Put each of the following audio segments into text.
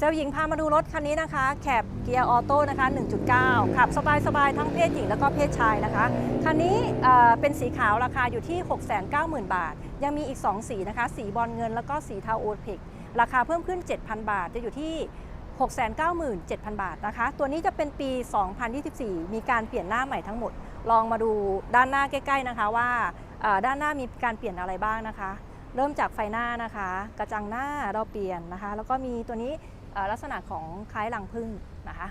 เซลหญิงพามาดูรถคันนี้นะคะ แคบเกียร์ออโต้นะคะ 1.9 ขับสบายๆ ทั้งเพศหญิงแล้วก็เพศชายนะคะ คันนี้เเป็นสีขาวราคาอยู่ที่ 690,000 บาท ยังมีอีก 2 สีนะคะ สีบอลเงินแล้วก็สีเทาโอเพกราคาเพิ่มขึ้น 7,000 บาท จะอยู่ที่ 697,000 บาทนะคะ ตัวนี้จะเป็นปี 2024 มีการเปลี่ยนหน้าใหม่ทั้งหมด ลองมาดูด้านหน้าใกล้ ๆนะคะว่าด้านหน้ามีการเปลี่ยนอะไรบ้างนะคะ เริ่มจากไฟหน้านะคะ กระจังหน้าเราเปลี่ยนนะคะ แล้วก็มีตัวนี้ ลักษณะของคล้ายรังผึ้งนะคะ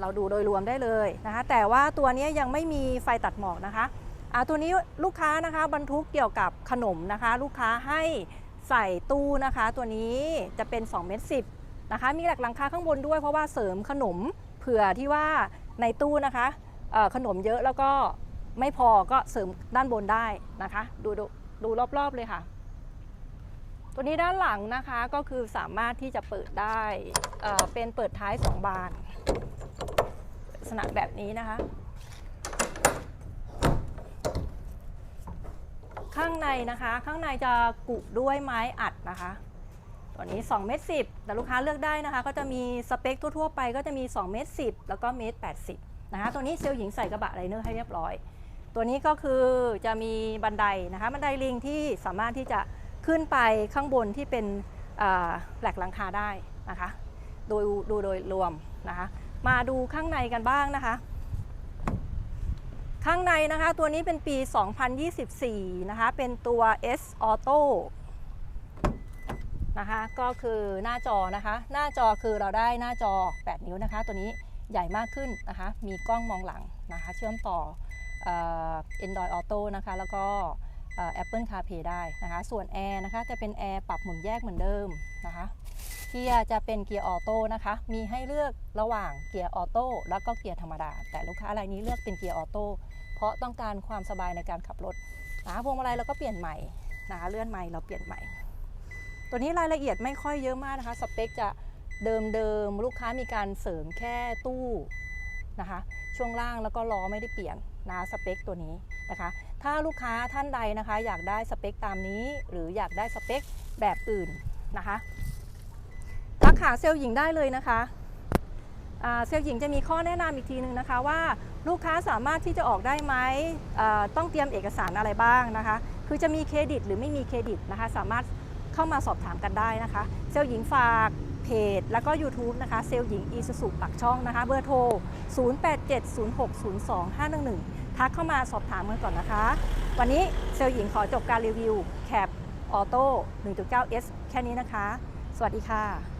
เราดูโดยรวมได้เลยนะคะแต่ว่าตัวนี้ยังไม่มีไฟตัดหมอกนะคะตัวนี้ลูกค้านะคะบรรทุกเกี่ยวกับขนมนะคะ ลูกค้าให้ใส่ตู้นะคะ ตัวนี้จะเป็น2เมตรสินะคะมีหลักหลังคาข้างบนด้วยเพราะว่าเสริมขนมเผื่อที่ว่าในตู้นะคะขนมเยอะแล้วก็ไม่พอก็เสริมด้านบนได้นะคะ ดูดูดูรอบๆเลยค่ะ ตัวนี้ด้านหลังนะคะก็คือสามารถที่จะเปิดได้เเป็นเปิดท้าย2บานลักษณะแบบนี้นะคะ ข้างในนะคะข้างในจะกุด้วยไม้อัดนะคะตัวนี้2เมตร10แต่ลูกค้าเลือกได้นะคะ ก็จะมีสเปคทั่วๆไปก็จะมี2เมตร10แล้วก็เมตร80นะคะตัวนี้เซลล์หญิงใส่กระบะไลเนอร์ให้เรียบร้อย ตัวนี้ก็คือจะมีบันไดนะคะบันไดลิงที่สามารถที่จะ ขึ้นไปข้างบนที่เป็นแหลกหลังคาได้นะคะ โดยดูโดยรวมนะคะ มาดูข้างในกันบ้างนะคะ ข้างในนะคะตัวนี้เป็นปี 2024 นะคะ เป็นตัว S Auto นะคะก็คือหน้าจอนะคะ หน้าจอคือเราได้หน้าจอ 8 นิ้วนะคะ ตัวนี้ใหญ่มากขึ้นนะคะ มีกล้องมองหลังนะคะ เชื่อมต่อ Android Auto นะคะ แล้วก็ Apple CarPlay ได้นะคะ ส่วนแอร์นะคะจะเป็นแอร์ปรับหมุนแยกเหมือนเดิมนะคะเกียร์จะเป็นเกียร์ออโต้นะคะ มีให้เลือกระหว่างเกียร์ออโต้แล้วก็เกียร์ธรรมดา แต่ลูกค้ารายนี้เลือกเป็นเกียร์ออโต้เพราะต้องการความสบายในการขับรถนะพวงมาลัยเราก็เปลี่ยนใหม่นะคะเลื่อนใหม่เราเปลี่ยนใหม่ ตัวนี้รายละเอียดไม่ค่อยเยอะมากนะคะ สเปคจะเดิมๆลูกค้ามีการเสริมแค่ตู้นะคะ ช่วงล่างแล้วก็ล้อไม่ได้เปลี่ยน นะสเปคตัวนี้นะคะ ถ้าลูกค้าท่านใดนะคะ อยากได้สเปคตามนี้ หรืออยากได้สเปคแบบอื่นนะคะทักหาเซลล์หญิงได้เลยนะคะเซลล์หญิงจะมีข้อแนะนำอีกทีหนึ่งนะคะว่าลูกค้าสามารถที่จะออกได้ไหมต้องเตรียมเอกสารอะไรบ้างนะคะ คือจะมีเครดิตหรือไม่มีเครดิตนะคะ สามารถเข้ามาสอบถามกันได้นะคะ เซลล์หญิงฝาก เพจ แล้วก็ YouTube นะคะเซลล์หญิงอีสุสุปักช่องนะคะ เบอร์โทร 0870602511 ทักเข้ามาสอบถามกันก่อนนะคะ วันนี้เซลล์หญิงขอจบการรีวิวแคปออโต้ 1.9S แค่นี้นะคะ สวัสดีค่ะ